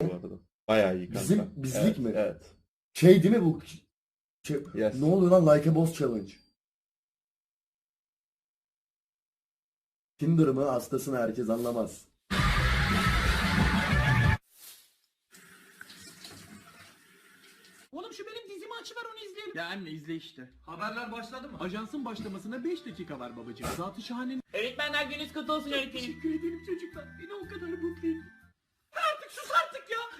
bu arada. Bayağı iyi kanka. Bizim- bizlik Evet, mi? Evet. Şey değil mi bu? Şey- Yes. Ne oluyor lan Like a Boss Challenge? Tinder mı hastasını herkes anlamaz. Oğlum şu benim dizimi açıver onu izleyelim. Ya anne izle işte. Haberler başladı mı? Ajansın başlamasına 5 dakika var babacığım. Zatı şahanenin. Öğretmenler gününüz kutlu olsun öğretmenim. Teşekkür ederim çocuklar. Beni o kadar mutlu edin.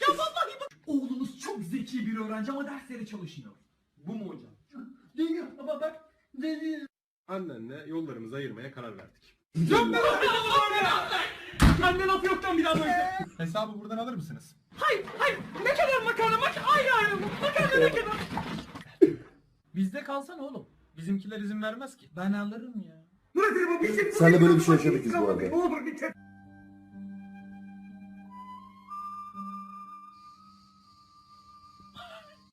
Ya. Vallahi bak. Oğlunuz çok zeki bir öğrenci ama derslere çalışmıyor. Bu mu hocam? Değil ama bak. Değil. Annenle yollarımızı ayırmaya karar verdik. Anne laf yoktan bir daha böyle. Hesabı buradan alır mısınız? Hayır hayır. Ne kadar makarna mak ayrı ayrı. Makarna ne kadar. Bizde kalsana oğlum. Bizimkiler izin vermez ki. Ben alırım ya. Sen de böyle bir şey yaşadık biz bu arada.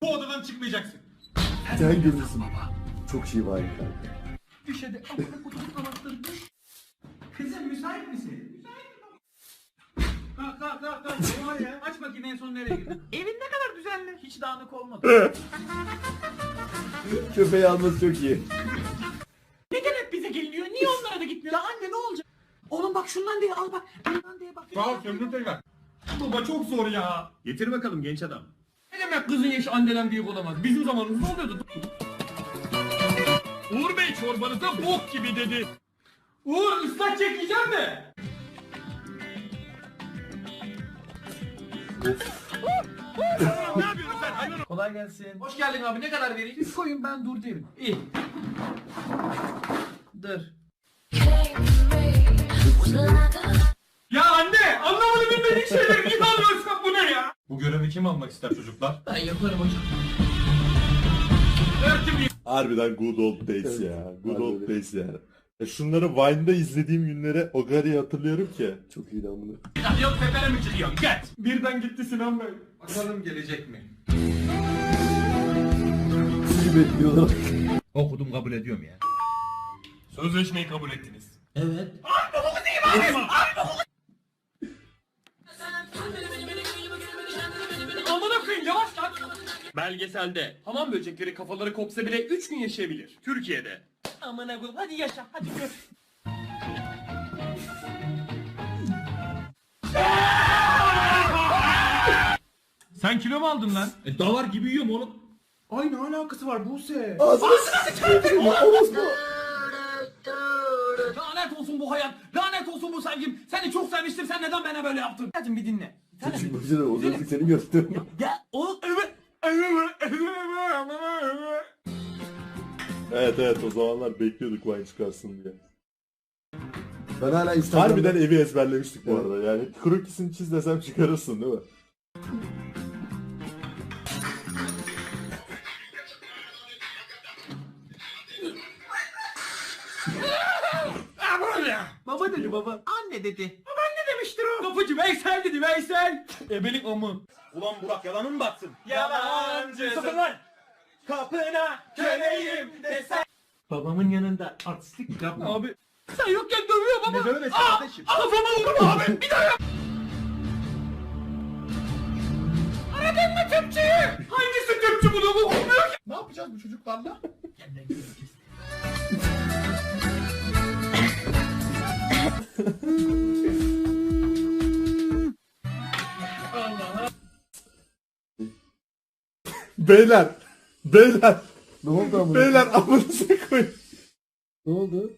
Bu odadan çıkmayacaksın. Sen görürsün. Çok iyi var kanka. Düşede amına kodumun anahtarı düş. Kızım müsait misin? Müsaitim baba. Kalk kalk kalk kalk. Ne var ya? Aç bakayım en son nereye girdin? Evin ne kadar düzenli. Hiç dağınık olmadı. Köpeği alması çok iyi. Neden hep bize geliniyor? Niye onlara da gitmiyor? Ya anne ne olacak? Oğlum bak şundan diye al bak. Bundan diye bak. Sağ ol Sömrü tekrar. Baba çok zor ya. Getir bakalım genç adam. Ne demek kızın yaşı anneden büyük olamaz? Bizim zamanımızda oluyordu. Uğur Bey çorbanıza bok gibi dedi. Uğur ıslak çekeceğim mi? Kolay gelsin. Hoş geldin abi ne kadar vereyim? Bir koyun ben dur derim. İyi. Dur. Ya anne anlamadım bilmediğin şeyleri niye alıyorsun bu ne ya? Bu görevi kim almak ister çocuklar? Ben yaparım hocam. Harbiden good old days ya. Good old days yani. Ya şunları Vine'da izlediğim günleri o kadar iyi hatırlıyorum ki. Çok iyi lan bunu. Yok tepene mi çıkıyorsun? Get. Birden gitti Sinan Bey. Bakalım gelecek mi? Sizi bekliyorlar. Okudum kabul ediyorum ya. Sözleşmeyi kabul ettiniz. Evet. Amına Belgeselde hamam böcekleri kafaları kopsa bile 3 gün yaşayabilir. Türkiye'de. Amına koyayım hadi yaşa hadi gör. Sen kilo mu aldın lan? E, davar gibi yiyorum oğlum. Ay ne alakası var Buse? Ağzına sıçrayım. Orospu. Lanet olsun bu hayat. Lanet olsun bu sevgim. Seni çok sevmiştim. Sen neden bana böyle yaptın? Hadi bir dinle. Sen Çocuk bakıcı da o gözlük seni göstermiyor. Ya o evet. Evet evet o zamanlar bekliyorduk Vine çıkarsın diye. Ben hala Instagram'da... Harbiden evi ezberlemiştik bu Evet. arada. Yani krokisini çiz desem çıkarırsın değil mi? Baba dedi baba. Anne dedi. Babaanne demiştir o. Kapıcı Veysel dedi Veysel. Ebelik amı. Ulan Burak yalanın mı batsın? Yalancı. Lan. Kapına köleyim desen. Babamın yanında artistlik yapma. Abi. Sen yokken dövüyor baba. Ne dövmesi kardeşim? Kafama vurma abi. Bir daha yap. Aradın mı tüpçüyü? Hangisi tüpçü bunu bu olmuyor ki? Ne yapacağız bu çocuklarla? Beyler! Beyler! Ne oldu amına? Beyler amınıza koyun. Ne oldu?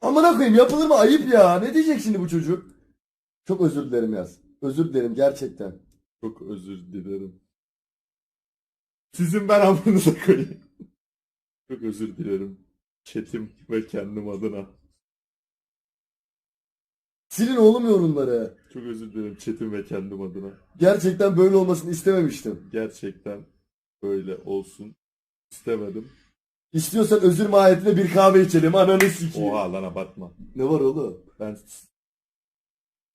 Amına koyayım yapılır mı? Ayıp ya. Ne diyecek şimdi bu çocuk? Çok özür dilerim yaz. Özür dilerim gerçekten. Çok özür dilerim. Sizin ben amınıza koyayım. Çok özür dilerim. Çetim ve kendim adına. Silin oğlum yorumları. Çok özür dilerim Çetim ve kendim adına. Gerçekten böyle olmasını istememiştim. Gerçekten böyle olsun istemedim. İstiyorsan özür mahiyetinde bir kahve içelim. Ananı sikeyim. Oha lan abartma. Ne var oğlum? Ben s-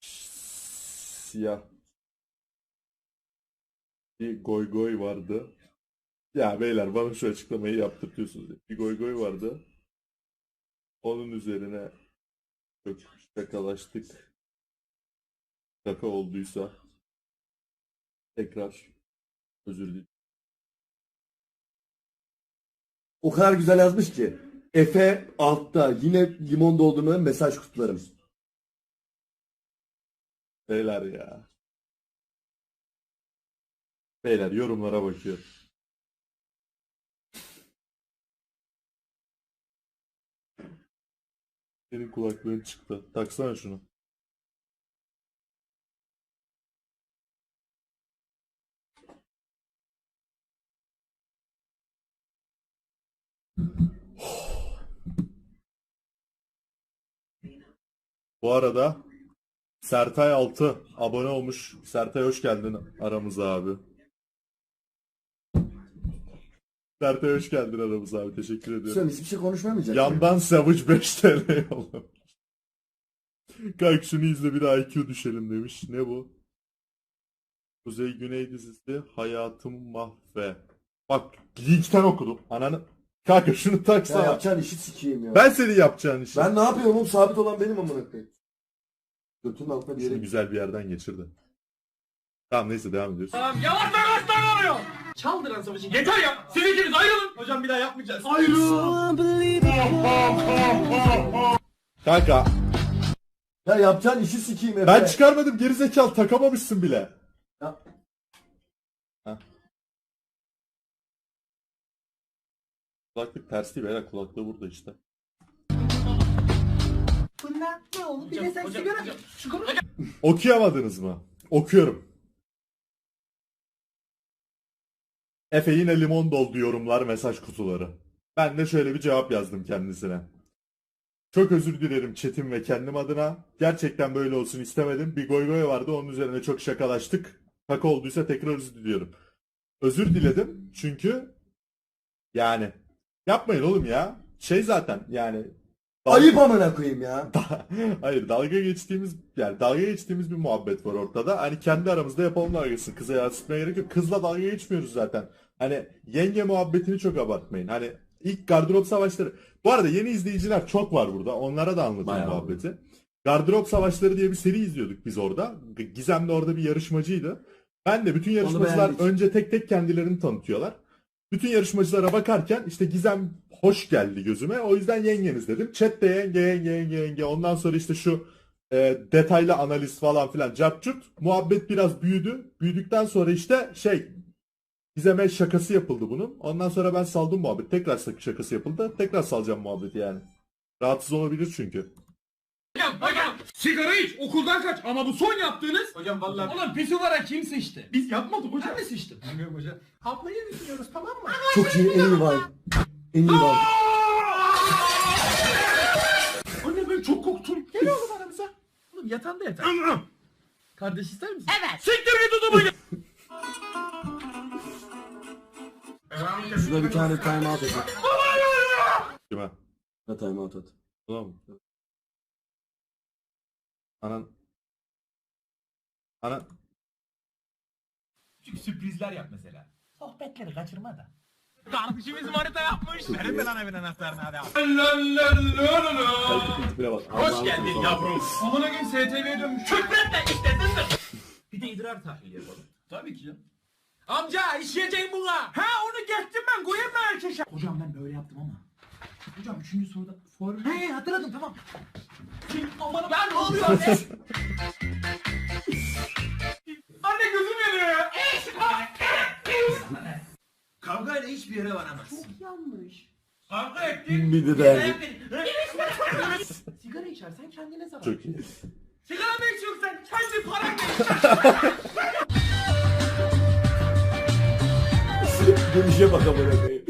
siyah Bir goy goy vardı. Ya beyler bana şu açıklamayı yaptırtıyorsunuz. Bir goy goy vardı. Onun üzerine çok şakalaştık. Şaka olduysa tekrar özür dilerim. O kadar güzel yazmış ki. Efe altta yine limon doldurmadan mesaj kutularım. Beyler ya. Beyler yorumlara bakıyorum. Senin kulaklığın çıktı. Taksana şunu. Bu arada Sertay 6 abone olmuş. Sertay hoş geldin aramıza abi. Sertay hoş geldin aramıza abi. Teşekkür ediyorum. Sen hiçbir şey konuşmamayacak. Yandan Savage 5 TL yollamış. Kanka şunu izle bir daha IQ düşelim demiş. Ne bu? Kuzey Güney dizisi Hayatım Mahve. Bak linkten okudum. Ananı... Kanka şunu Ya taksana. yapacağın işi sikeyim ya. ben senin yapacağın işi. Ben ne yapıyorum oğlum? Sabit olan benim amına koyayım. Götünün altına bir yere güzel bir yerden geçirdi. Tamam neyse devam ediyoruz. Tamam yavaş yavaş davranıyor. Çaldıran savaşı yeter ya. Siz ikiniz ayrılın. Hocam bir daha yapmayacağız. Ayrılın. Kanka Ya yapacağın işi sikeyim Efe. ben çıkarmadım gerizekalı takamamışsın bile. Ya. Heh. Kulaklık ters değil beyler kulaklığı burada işte. Bunlar ne oldu? Bir de sen sigara... Okuyamadınız mı? Okuyorum. Efe yine limon doldu yorumlar mesaj kutuları. Ben de şöyle bir cevap yazdım kendisine. Çok özür dilerim Çetin ve kendim adına. Gerçekten böyle olsun istemedim. Bir goy goy vardı onun üzerine çok şakalaştık. Kaka olduysa tekrar özür diliyorum. Özür diledim çünkü yani yapmayın oğlum ya. Şey zaten yani Ayıp amına koyayım ya. Hayır dalga geçtiğimiz yani dalga geçtiğimiz bir muhabbet var ortada. Hani kendi aramızda yapalım dalgasını. Kıza yansıtmaya gerek yok. Kızla dalga geçmiyoruz zaten. Hani yenge muhabbetini çok abartmayın. Hani ilk gardırop savaşları. Bu arada yeni izleyiciler çok var burada. Onlara da anlatayım Bayağı muhabbeti. Gardırop savaşları diye bir seri izliyorduk biz orada. Gizem de orada bir yarışmacıydı. Ben de bütün yarışmacılar beğendik. önce tek tek kendilerini tanıtıyorlar. Bütün yarışmacılara bakarken işte Gizem hoş geldi gözüme. O yüzden yengeniz dedim. Chat de yenge yenge yenge yenge. Ondan sonra işte şu e, detaylı analiz falan filan cartçut. Muhabbet biraz büyüdü. Büyüdükten sonra işte şey Gizem'e şakası yapıldı bunun. Ondan sonra ben saldım muhabbet. Tekrar şakası yapıldı. Tekrar salacağım muhabbeti yani. Rahatsız olabilir çünkü. Hocam hocam. Sigara iç okuldan kaç ama bu son yaptığınız. Hocam vallahi. Ulan pisuvara kim sıçtı? Biz yapmadık hocam. Ben mi sıçtım? Bilmiyorum hocam. Ablayı düşünüyoruz tamam mı? Çok iyi vibe. En iyi vibe. Anne ben çok korktum. Gel oğlum aramıza. Oğlum yatağında yatar. Kardeş ister misin? Evet. Siktir git odama gel. Şurada bir tane time out at. Kime? Ne time out at. Tamam mı? Anan. Anan. Küçük sürprizler yap mesela. Sohbetleri kaçırma da. Kardeşimiz manita yapmış. Verin mi lan evin anahtarını hadi abi. Hoş geldin yavrum. Amına gün STV'ye dönmüş. Küfretme işte zındır. Bir de idrar tahlili yapalım. Tabii ki ya. Amca işleyeceğim buna. Ha onu geçtim ben koyayım mı erkeşe? Hocam ben böyle yaptım ama. Hocam üçüncü soruda for... He hatırladım tamam. Aman ben ne oluyor hiçbir yere varamazsın. Çok yanlış. Kavga ettin. Bir de derdi. Sigara içersen kendine zarar. Çok iyi. Sigara mı içiyorsun sen? Kendi paran ne? Dönüşe bak amına koyayım.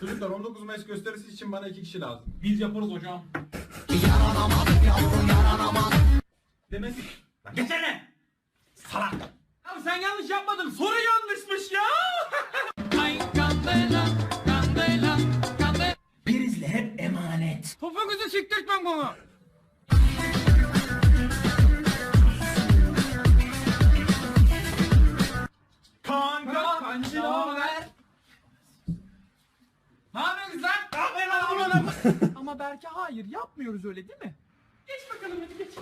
Çocuklar 19 Mayıs gösterisi için bana iki kişi lazım. Biz yaparız hocam. Demek Geçene. Salak. Abi sen yanlış yapmadın. Soru yanlışmış ya. Topuğunuzu siktirtmem bana. Kanka, kanka, ne haber? Ne yapıyorsunuz lan? Ne yapıyorsun lan? Ama Berke hayır yapmıyoruz öyle değil mi? Geç bakalım hadi geç.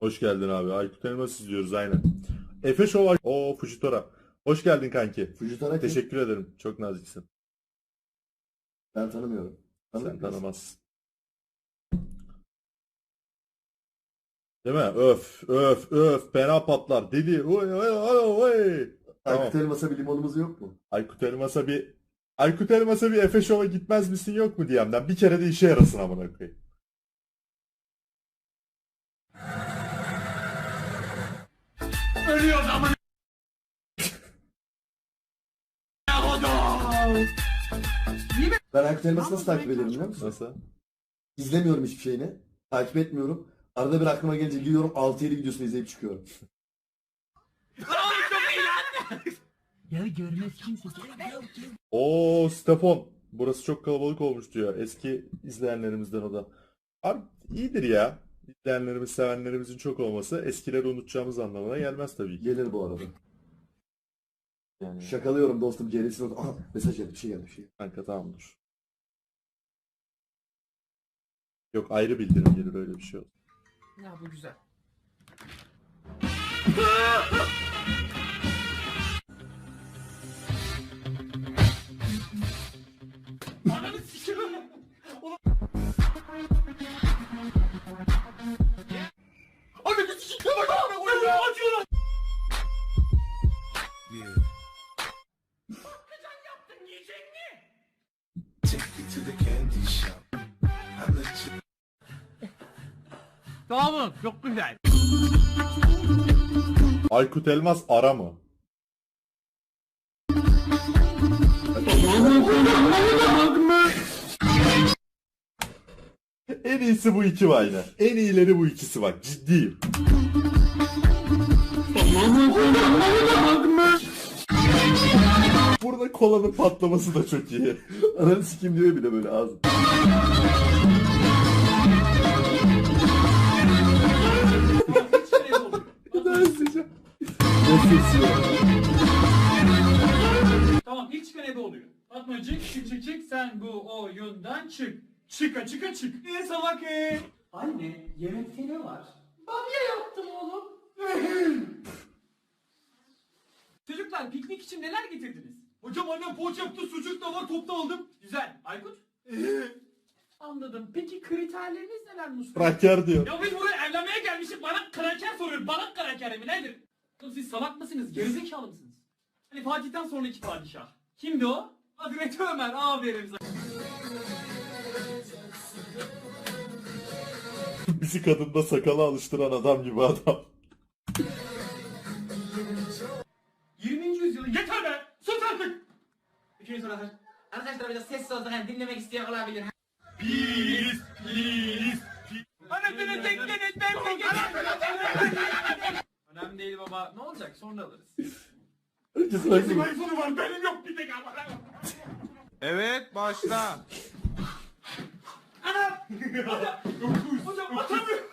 Hoş geldin abi. Aykut Elmas izliyoruz aynen. Efe Şov o Fujitora. Hoş geldin kanki. Fujitora kim? Teşekkür ederim. Çok naziksin. Ben tanımıyorum. Tanır Sen tanımazsın. Değil mi? Öf, öf, öf. Fena patlar. Dedi. Oy, oy, oy, oy. Tamam. Aykut Elmas'a bir limonumuz yok mu? Aykut Elmas'a bir Aykut Elmas'a bir Efe Show'a gitmez misin yok mu diyemden. Bir kere de işe yarasın amına koyayım. Ölüyoruz ama. Ben Aykut Elmas'ı nasıl takip ederim biliyor musun? Nasıl? İzlemiyorum hiçbir şeyini. Takip etmiyorum. Arada bir aklıma gelince gidiyorum 6-7 videosunu izleyip çıkıyorum. Oo Stefan. Burası çok kalabalık olmuş diyor. Eski izleyenlerimizden o da. Abi iyidir ya. İzleyenlerimiz, sevenlerimizin çok olması eskileri unutacağımız anlamına gelmez tabii ki. Gelir bu arada. Yani Şakalıyorum dostum gerisini oldu. Aha mesaj geldi bir şey geldi bir şey. kanka tamam dur. Yok ayrı bildirim gelir öyle bir şey olur. Ya bu güzel. Ananı sikiyorum. Ananı sikiyorum. Bak bak bak. Ya acıyor lan. Patlıcan yaptın yiyecek mi? Tamam çok güzel. Aykut Elmas ara mı? En iyisi bu iki var yine. En iyileri bu ikisi bak. Ciddiyim. Burada kolanın patlaması da çok iyi. Ananı sikeyim diyor bir de böyle ağzım. Tamam ilk çıkan ebe oluyor. Fatmacık çık çık çık sen bu oyundan çık. Çıka çıka çık. Ne salak e? Anne yemekte ne var? Bamya yaptım oğlum. Çocuklar piknik için neler getirdiniz? Hocam annem poğaça yaptı sucuk da var topta aldım. Güzel. Aykut? Anladım. Peki kriterleriniz neler Mustafa? Kraker diyor. Ya biz buraya evlenmeye gelmişiz. Bana kraker soruyor. Bana kraker mi nedir? Oğlum siz salak mısınız? Gerizekalı mısınız? Hani Fatih'ten sonraki padişah. Kimdi o? Hazreti Ömer. Aferin sana. Bizi kadında sakala alıştıran adam gibi adam. 20. yüzyılın yeter be! Sus artık! Üçüncü soru hazır. Arkadaşlar biraz sessiz hani dinlemek isteyen olabilir. Please, please. Anasını tekleniz ben Önemli değil baba. Ne olacak? Sonra alırız. Herkes Bizim bıraksın. iPhone'u var. Benim yok bir tek ama. Evet başla. Hocam atamıyorum.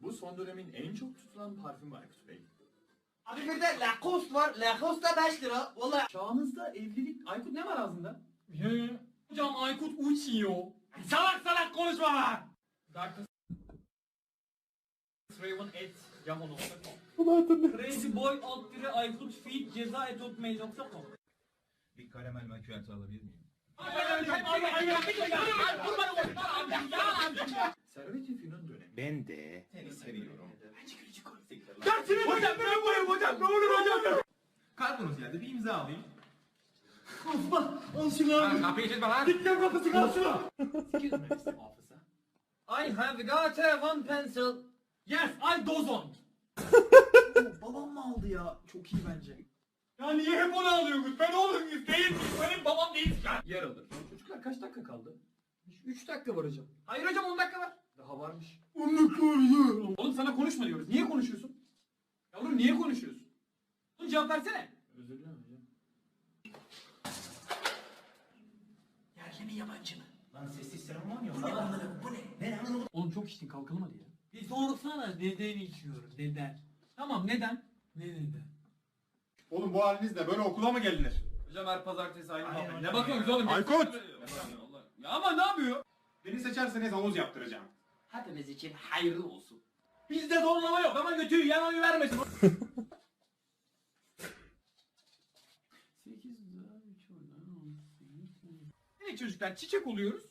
Bu son dönemin en çok tutulan parfümü Aykut Bey. Abi bir de Lacoste var. Lacoste da 5 lira. Valla. Çağımızda evlilik... Aykut ne var ağzında? Hocam Aykut uçuyor. Salak salak konuşma lan! Darkness Raven et yahoo.com Hatırlıyorum. Crazyboy alt dire Aykut feed ceza et hotmail.com Bir karamel makyajı alabilir miyim? Servet Üfün'ün dönemi. Ben de seni seviyorum. Dersini hocam ben buyum hocam ne olur hocam. Kartonuz geldi bir imza alayım. Osman al şunu abi. Kapıyı çizme lan. Dikkat kapısı al şunu. Excuse me Mr. Officer. I have got a one pencil. Yes I dozon. aldı ya? Çok iyi bence. Ya niye hep onu alıyorsunuz? Ben oğlum değil? Benim babam değil ya. Yer alır. Çocuklar kaç dakika kaldı? 3 dakika var hocam. Hayır hocam 10 dakika var. Daha varmış. 10 dakika var ya. Oğlum sana konuşma diyoruz. Niye konuşuyorsun? Yavrum niye konuşuyorsun? Oğlum cevap versene. Özür dilerim hocam. Yerli mi yabancı mı? Lan sessiz seremon yok. Bu ne anladım bu ne? Ne anladım? Oğlum çok içtin kalkalım hadi ya. Bir sorsana neden içiyorum neden? Tamam neden? Ne neden? Oğlum bu halinizle böyle okula mı gelinir? Hocam her pazartesi aynı muhabbet. Ne bakıyorsunuz oğlum? Aykut! Ya ama ne yapıyor? Beni seçerseniz havuz yaptıracağım. Hepimiz için hayırlı olsun. Bizde zorlama yok ama götüyü yan oyu vermesin. 8 Ne çocuklar çiçek oluyoruz.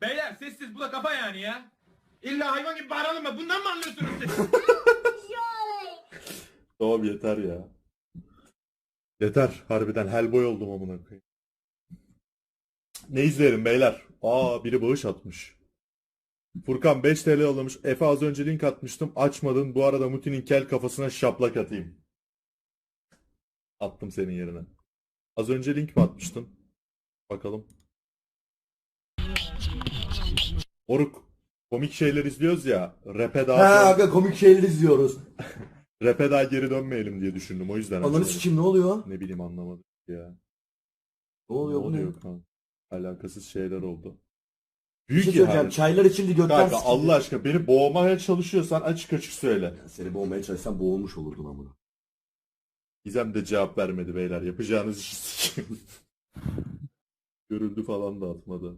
Beyler sessiz bu da kafa yani ya. İlla hayvan gibi bağıralım mı? Bundan mı anlıyorsunuz siz? Tamam yeter ya. Yeter. Harbiden Hellboy oldum amına koyayım. Ne izleyelim beyler? Aa biri bağış atmış. Furkan 5 TL yollamış. Efe az önce link atmıştım. Açmadın. Bu arada Muti'nin kel kafasına şaplak atayım. Attım senin yerine. Az önce link mi atmıştın? Bakalım. Oruk. Komik şeyler izliyoruz ya. Rap'e daha Ha sonra- aga komik şeyler izliyoruz. Rap'e daha geri dönmeyelim diye düşündüm. O yüzden Ananı sikim ne oluyor? Ne bileyim anlamadım ya. Ne oluyor ne bu ne? oluyor kan? Alakasız şeyler oldu. Bir Büyük şey söyleyeceğim. Çaylar içildi gökten Kanka sikildi. Allah aşkına beni boğmaya çalışıyorsan açık açık söyle. Seni boğmaya çalışsam boğulmuş olurdun amına. Gizem de cevap vermedi beyler. Yapacağınız işi sikeyim. Görüldü falan da atmadı.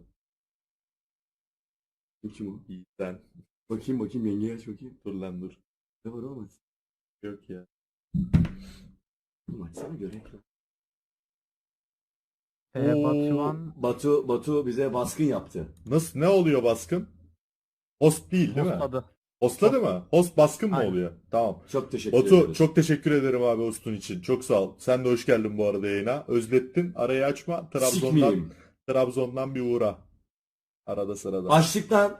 Kim o? İyi sen. Bakayım bakayım yengeye aç bakayım. Dur lan dur. Ne var oğlum? Yok ya. Oğlum açsana göreyim. Ee, Oo. Batuhan Batu, Batu bize baskın yaptı. Nasıl ne oluyor baskın? Host değil değil mi? hostladı. Hostladı mı? Host baskın mı Aynen. oluyor? Tamam. Çok teşekkür Batu ederiz. çok teşekkür ederim abi hostun için. Çok sağ ol. Sen de hoş geldin bu arada yayına. Özlettin. Arayı açma. Trabzon'dan Sikmeyeyim. Trabzon'dan bir uğra. Arada sırada. Açlıktan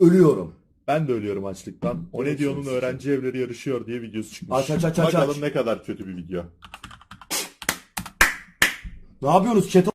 ölüyorum. Ben de ölüyorum açlıktan. O ne diyor'nun öğrenci evleri yarışıyor diye videosu çıkmış. Aç, aç, aç, aç, Bakalım aç. ne kadar kötü bir video. Ne yapıyorsunuz chat